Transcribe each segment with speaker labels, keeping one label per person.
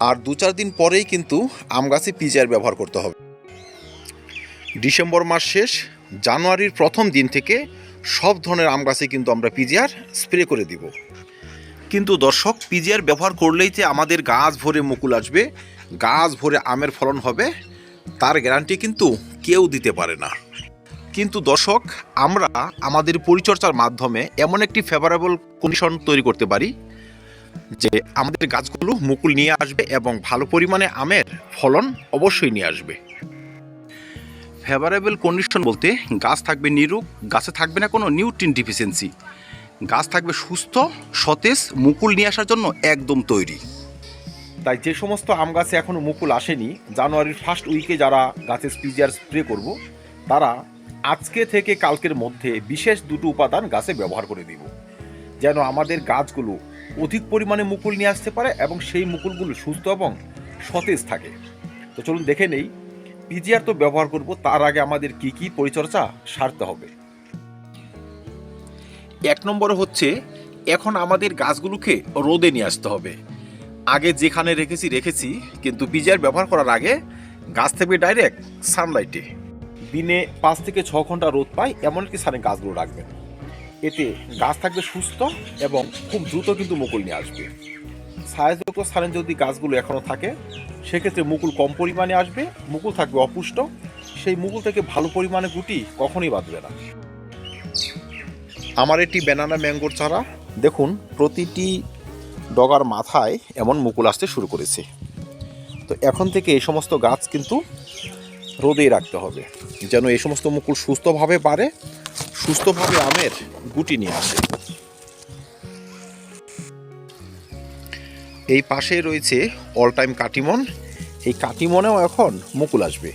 Speaker 1: আর দু চার দিন পরেই কিন্তু আম গাছে পিজিআর ব্যবহার করতে হবে। ডিসেম্বর মাস শেষ, জানুয়ারির প্রথম দিন থেকে সব ধরনের আম গাছে কিন্তু আমরা পিজিআর স্প্রে করে দিব। কিন্তু দর্শক, পিজিআর ব্যবহার করলেই যে আমাদের গাছ ভরে মুকুল আসবে, গাছ ভরে আমের ফলন হবে, তার গ্যারান্টি কিন্তু কেউ দিতে পারে না। কিন্তু দর্শক, আমরা আমাদের পরিচর্যার মাধ্যমে এমন একটি ফেভারেবল কন্ডিশন তৈরি করতে পারি যে আমাদের গাছগুলো মুকুল নিয়ে আসবে এবং ভালো পরিমাণে আমের ফলন অবশ্যই নিয়ে আসবে। ফেভারেবল কন্ডিশন বলতে গাছ থাকবে নিরুপ গাছে থাকবে না কোনো নিউট্রিন ডিফিসিয়েন্সি গাছ থাকবে সুস্থ সতেজ মুকুল নিয়ে আসার জন্য একদম তৈরি। তাই যে সমস্ত আম গাছে এখনও মুকুল আসেনি জানুয়ারির ফার্স্ট উইকে যারা গাছে স্পিজিয়ার স্প্রে করব তারা আজকে থেকে কালকের মধ্যে বিশেষ দুটো উপাদান গাছে ব্যবহার করে দিব। যেন আমাদের গাছগুলো অধিক পরিমাণে মুকুল নিয়ে আসতে পারে এবং সেই মুকুলগুলো সুস্থ এবং সতেজ থাকে। তো চলুন দেখে নেই, পিজিআর তো ব্যবহার করব, তার আগে আমাদের কি কি পরিচর্যা সারতে হবে? এক নম্বরে হচ্ছে, এখন আমাদের গাছগুলোকে রোদে নিয়ে আসতে হবে। আগে যেখানে রেখেছি রেখেছি, কিন্তু পিজিআর ব্যবহার করার আগে গাছ থেকে ডাইরেক্ট সানলাইটে। দিনে পাঁচ থেকে ছ ঘণ্টা রোদ পায় এমন একটি স্থানে গাছগুলো রাখবেন। এতে গাছ থাকবে সুস্থ এবং খুব দ্রুত কিন্তু মুকুল নিয়ে আসবে। ছায়াযুক্ত স্থানে যদি গাছগুলো এখনও থাকে, সেক্ষেত্রে মুকুল কম পরিমাণে আসবে, মুকুল থাকবে অপুষ্ট। সেই মুকুল থেকে ভালো পরিমাণে গুটি কখনোই বাঁধবে না। আমার এটি ব্যানানা ম্যাঙ্গোর চারা, দেখুন, প্রতিটি ডগার মাথায় এমন মুকুল আসতে শুরু করেছে। তো এখন থেকে এই সমস্ত গাছ কিন্তু রোদেই রাখতে হবে, যেন এই সমস্ত মুকুল সুস্থভাবে পারে সুস্থভাবে আমের গুটি নিয়ে আসে। এই পাশে রয়েছে অল টাইম কাটিমন। এই কাটিমনেও এখন মুকুল আসবে।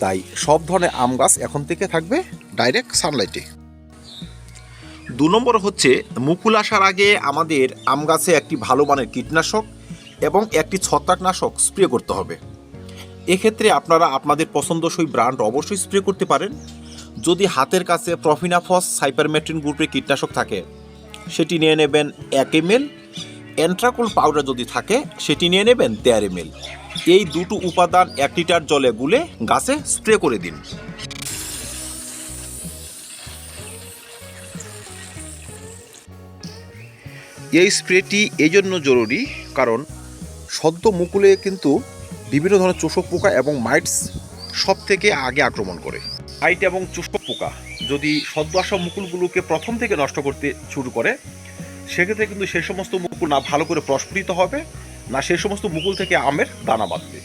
Speaker 1: তাই সব ধরনের আম গাছ এখন থেকে থাকবে ডাইরেক্ট সানলাইটে দু নম্বর হচ্ছে, মুকুল আসার আগে আমাদের আম গাছে একটি ভালো মানের কীটনাশক এবং একটি ছত্রাকনাশক স্প্রে করতে হবে। এক্ষেত্রে আপনারা আপনাদের পছন্দসই ব্র্যান্ড অবশ্যই স্প্রে করতে পারেন। যদি হাতের কাছে প্রফিনাফস সাইপারমেট্রিন গ্রুপের কীটনাশক থাকে, সেটি নিয়ে নেবেন এক এম এল অ্যান্ট্রাকুল পাউডার যদি থাকে, সেটি নিয়ে নেবেন দেড় এম এই দুটো উপাদান এক লিটার জলে গুলে গাছে স্প্রে করে দিন। এই স্প্রেটি এই জন্য জরুরি, কারণ সদ্য মুকুলে কিন্তু বিভিন্ন ধরনের চোষক পোকা এবং মাইটস সব থেকে আগে আক্রমণ করে। মাইট এবং চোষক পোকা। যদি সদ্য আসা মুকুলগুলোকে প্রথম থেকে নষ্ট করতে শুরু করে, সেক্ষেত্রে কিন্তু সেই সমস্ত মুকুল না ভালো করে প্রস্ফুটিত হবে, না সেই সমস্ত মুকুল থেকে আমের দানা বাঁধবে।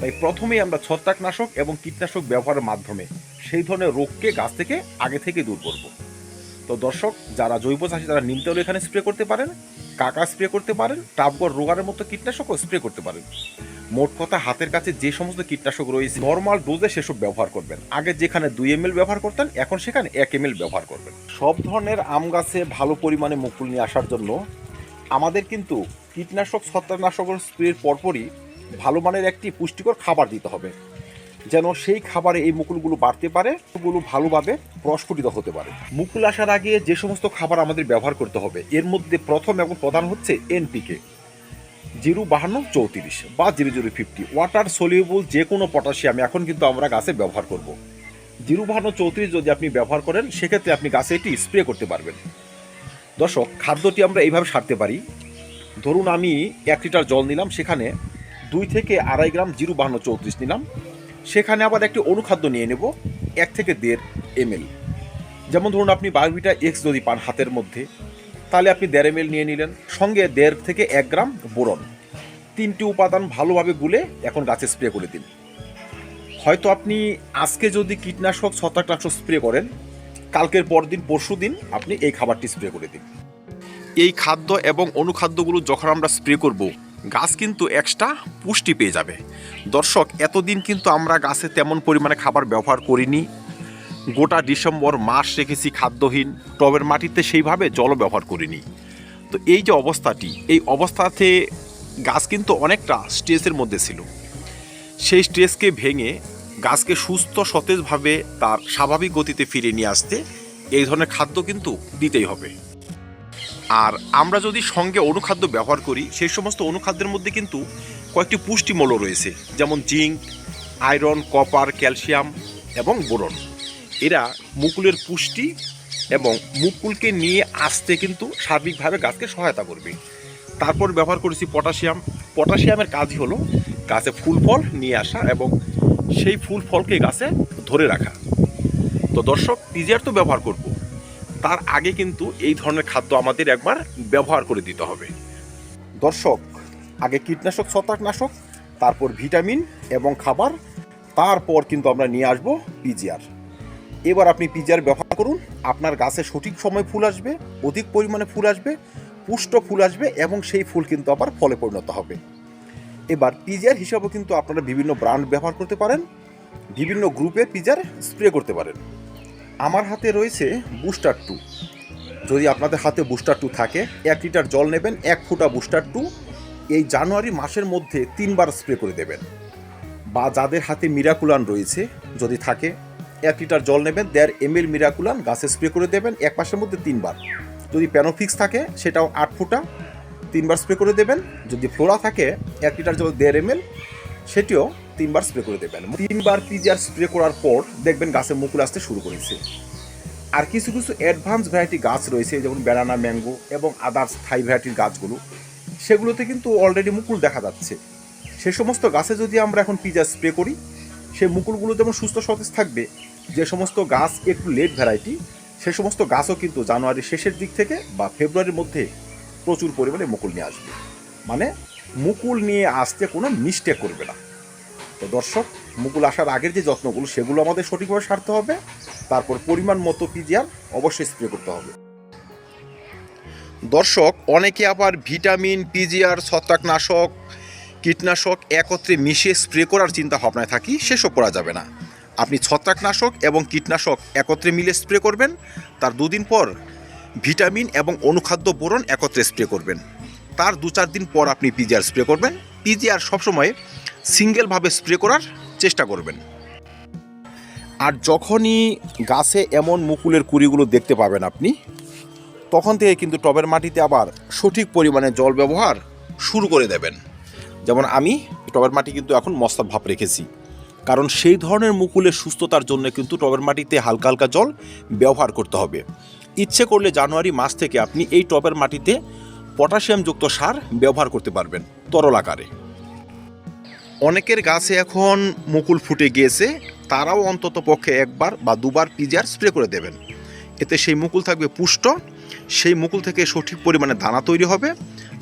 Speaker 1: তাই প্রথমেই আমরা ছত্রাকনাশক এবং কীটনাশক ব্যবহারের মাধ্যমে সেই ধরনের রোগকে গাছ থেকে আগে থেকে দূর করব। তো দর্শক, যারা জৈব চাষি তারা নিম তেল এখানে স্প্রে করতে পারেন কাকা স্প্রে করতে পারেন টাপগড় রোগারের মতো কীটনাশকও স্প্রে করতে পারেন। মোট কথা হাতের কাছে যে সমস্ত কীটনাশক রয়েছে নর্মাল ডোজে সেসব ব্যবহার করবেন। আগে যেখানে দুই এম ব্যবহার করতেন, এখন সেখানে এক এম ব্যবহার করবেন। সব ধরনের আম গাছে ভালো পরিমাণে মুকুল নিয়ে আসার জন্য আমাদের কিন্তু কীটনাশক ছত্রাকনাশকের স্প্রের পরপরই ভালো মানের একটি পুষ্টিকর খাবার দিতে হবে। যেন সেই খাবারে এই মুকুলগুলো বাড়তে পারে, মুকুলগুলো ভালোভাবে প্রস্ফুটিত হতে পারে। মুকুল আসার আগে যে সমস্ত খাবার আমাদের ব্যবহার করতে হবে, এর মধ্যে প্রথম এবং প্রধান হচ্ছে এনপিকে জিরো বাহান্ন চৌত্রিশ বা zero zero fifty. Water soluble যে কোনো পটাশিয়াম এখন কিন্তু আমরা গাছে ব্যবহার করব। জিরো বাহান্ন চৌত্রিশ যদি আপনি ব্যবহার করেন, সেক্ষেত্রে আপনি গাছে এটি স্প্রে করতে পারবেন। দর্শক, খাদ্যটি আমরা এইভাবে সারতে পারি। ধরুন আমি এক লিটার জল নিলাম, সেখানে দুই থেকে আড়াই গ্রাম জিরো বাহান্ন চৌত্রিশ নিলাম। সেখানে আবার একটি অনুখাদ্য নিয়ে নেব, এক থেকে দেড় এমএল। যেমন ধরুন আপনি বায়োভিটা এক্স যদি পান হাতের মধ্যে, তাহলে আপনি দেড় এমএল নিয়ে নিলেন, সঙ্গে দেড় থেকে এক গ্রাম বোরন। তিনটি উপাদান ভালোভাবে গুলে এখন গাছে স্প্রে করে দিন। হয়তো আপনি আজকে যদি কীটনাশক ছত্রাকনাশক স্প্রে করেন, কালকের পরদিন, পরশু দিন আপনি এই খাবারটি স্প্রে করে দিন। এই খাদ্য এবং অনুখাদ্যগুলো যখন আমরা স্প্রে করব গাছ কিন্তু এক্সট্রা পুষ্টি পেয়ে যাবে। দর্শক, এতদিন কিন্তু আমরা গাছে তেমন পরিমাণে খাবার ব্যবহার করিনি। গোটা ডিসেম্বর মাস রেখেছি খাদ্যহীন, টবের মাটিতে সেইভাবে জলও ব্যবহার করিনি। তো এই যে অবস্থাটি, এই অবস্থাতে গাছ কিন্তু অনেকটা স্ট্রেসের মধ্যে ছিল। সেই স্ট্রেসকে ভেঙে গাছকে সুস্থ, সতেজভাবে তার স্বাভাবিক গতিতে ফিরে নিয়ে আসতে এই ধরনের খাদ্য কিন্তু দিতেই হবে। আর আমরা যদি সঙ্গে অনুখাদ্য ব্যবহার করি, সেই সমস্ত অনুখাদ্যের মধ্যে কিন্তু কয়েকটি পুষ্টিমূল্য রয়েছে, যেমন জিঙ্ক, আয়রন, কপার, ক্যালসিয়াম এবং বোরন। এরা মুকুলের পুষ্টি এবং মুকুলকে নিয়ে আসতে কিন্তু সার্বিকভাবে গাছকে সহায়তা করবে। তারপর ব্যবহার করেছি পটাশিয়াম। পটাশিয়ামের কাজই হলো গাছে ফুল ফল নিয়ে আসা এবং সেই ফুল ফলকে গাছে ধরে রাখা। তো দর্শক পিজিআর তো ব্যবহার করব। তার আগে কিন্তু এই ধরনের খাদ্য আমাদের একবার ব্যবহার করে দিতে হবে। দর্শক, আগে কীটনাশক, ছত্রাকনাশক, তারপর ভিটামিন এবং খাবার, তারপর কিন্তু আমরা নিয়ে আসব পিজিআর। এবার আপনি পিজিআর ব্যবহার করুন, আপনার গাছে সঠিক সময় ফুল আসবে, অধিক পরিমাণে ফুল আসবে, পুষ্ট ফুল আসবে এবং সেই ফুল কিন্তু আবার ফলে পরিণত হবে। এবার পিজিআর হিসাবেও কিন্তু আপনারা বিভিন্ন ব্র্যান্ড ব্যবহার করতে পারেন, বিভিন্ন গ্রুপের পিজার স্প্রে করতে পারেন। আমার হাতে রয়েছে বুস্টার টু। যদি আপনাদের হাতে বুস্টার টু থাকে, এক লিটার জল নেবেন, এক ফুটা বুস্টার টু। এই জানুয়ারি মাসের মধ্যে তিনবার স্প্রে করে দেবেন। বা যাদের হাতে মিরাকুলান রয়েছে, যদি থাকে, এক লিটার জল নেবেন, দেড় এম এল মিরাকুলান গাছে স্প্রে করে দেবেন, এক মাসের মধ্যে তিনবার। যদি প্যানোফিক্স থাকে, সেটাও আট ফুটা, তিনবার স্প্রে করে দেবেন। যদি ফ্লোরা থাকে, এক লিটার জল দেড় এম এল সেটিও তিনবার স্প্রে করে দেবেন তিনবার পিজিআর স্প্রে করার পর দেখবেন গাছে মুকুল আসতে শুরু করেছে। আর কিছু কিছু অ্যাডভান্স ভ্যারাইটি গাছ রয়েছে, যেমন ব্যানানা ম্যাঙ্গো এবং আদার্স থাই ভ্যারাইটির গাছগুলো। সেগুলোতে কিন্তু অলরেডি মুকুল দেখা যাচ্ছে। সে সমস্ত গাছে যদি আমরা এখন পিজা স্প্রে করি সেই মুকুলগুলো যেমন সুস্থ সতেজ থাকবে, যে সমস্ত গাছ একটু লেট ভ্যারাইটি সে সমস্ত গাছও কিন্তু জানুয়ারির শেষের দিক থেকে বা ফেব্রুয়ারির মধ্যে প্রচুর পরিমাণে মুকুল নিয়ে আসবে। মানে মুকুল নিয়ে আসতে কোনো মিস্টেক করবে না। তো দর্শক, মুকুল আসার আগের যে যত্নগুলো, সেগুলো আমাদের সঠিকভাবে সারতে হবে। তারপর পরিমাণ মতো পিজিআর অবশ্যই স্প্রে করতে হবে। দর্শক, অনেকে আবার ভিটামিন, পিজিআর, ছত্রাকনাশক, কীটনাশক একত্রে মিশিয়ে স্প্রে করার চিন্তা ভাবনায় থাকি, সেসব করা যাবে না। আপনি ছত্রাকনাশক এবং কীটনাশক একত্রে মিলে স্প্রে করবেন, তার দুদিন পর ভিটামিন এবং অনুখাদ্য বোরন একত্রে স্প্রে করবেন। তার দু চার দিন পর আপনি পিজিআর স্প্রে করবেন। পিজিআর সবসময় সিঙ্গেলভাবে স্প্রে করার চেষ্টা করবেন। আর যখনই গাছে এমন মুকুলের কুড়িগুলো দেখতে পাবেন আপনি, তখন থেকে কিন্তু টবের মাটিতে আবার সঠিক পরিমাণে জল ব্যবহার শুরু করে দেবেন। যেমন আমি টবের মাটি কিন্তু এখন মস্তার ভাব রেখেছি। কারণ সেই ধরনের মুকুলের সুস্থতার জন্য কিন্তু টবের মাটিতে হালকা হালকা জল ব্যবহার করতে হবে। ইচ্ছে করলে জানুয়ারি মাস থেকে আপনি এই টবের মাটিতে পটাশিয়ামযুক্ত সার ব্যবহার করতে পারবেন তরল আকারে। অনেকের গাছে এখন মুকুল ফুটে গিয়েছে, তারাও অন্তত পক্ষে একবার বা দুবার পিজার স্প্রে করে দেবেন। এতে সেই মুকুল থাকবে পুষ্ট, সেই মুকুল থেকে সঠিক পরিমাণে দানা তৈরি হবে,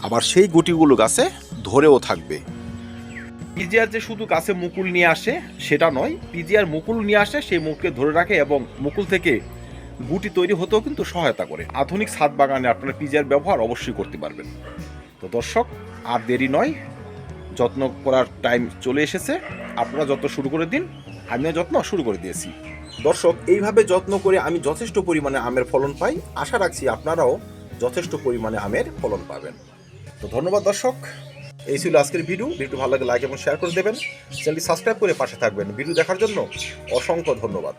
Speaker 1: আবার সেই গুটিগুলো গাছে ধরেও থাকবে। পিজিআর যে শুধু গাছে মুকুল নিয়ে আসে, সেটা নয় পিজিআর মুকুল নিয়ে আসে, সেই মুখকে ধরে রাখে এবং মুকুল থেকে গুটি তৈরি হতেও কিন্তু সহায়তা করে। আধুনিক ছাদ বাগানে আপনারা পিজিআর ব্যবহার অবশ্যই করতে পারবেন। তো দর্শক, আর দেরি নয় যত্ন করার টাইম চলে এসেছে। আপনারা যত্ন শুরু করে দিন, আমিও যত্ন শুরু করে দিয়েছি। দর্শক, এইভাবে যত্ন করে আমি যথেষ্ট পরিমাণে আমের ফলন পাই। আশা রাখছি আপনারাও যথেষ্ট পরিমাণে আমের ফলন পাবেন। তো ধন্যবাদ দর্শক। এই ছিল আজকের ভিডিও ভিডিও ভালো লাগে লাইক এবং শেয়ার করে দেবেন। চ্যানেলটি সাবস্ক্রাইব করে পাশে থাকবেন। ভিডিও দেখার জন্য অসংখ্য ধন্যবাদ।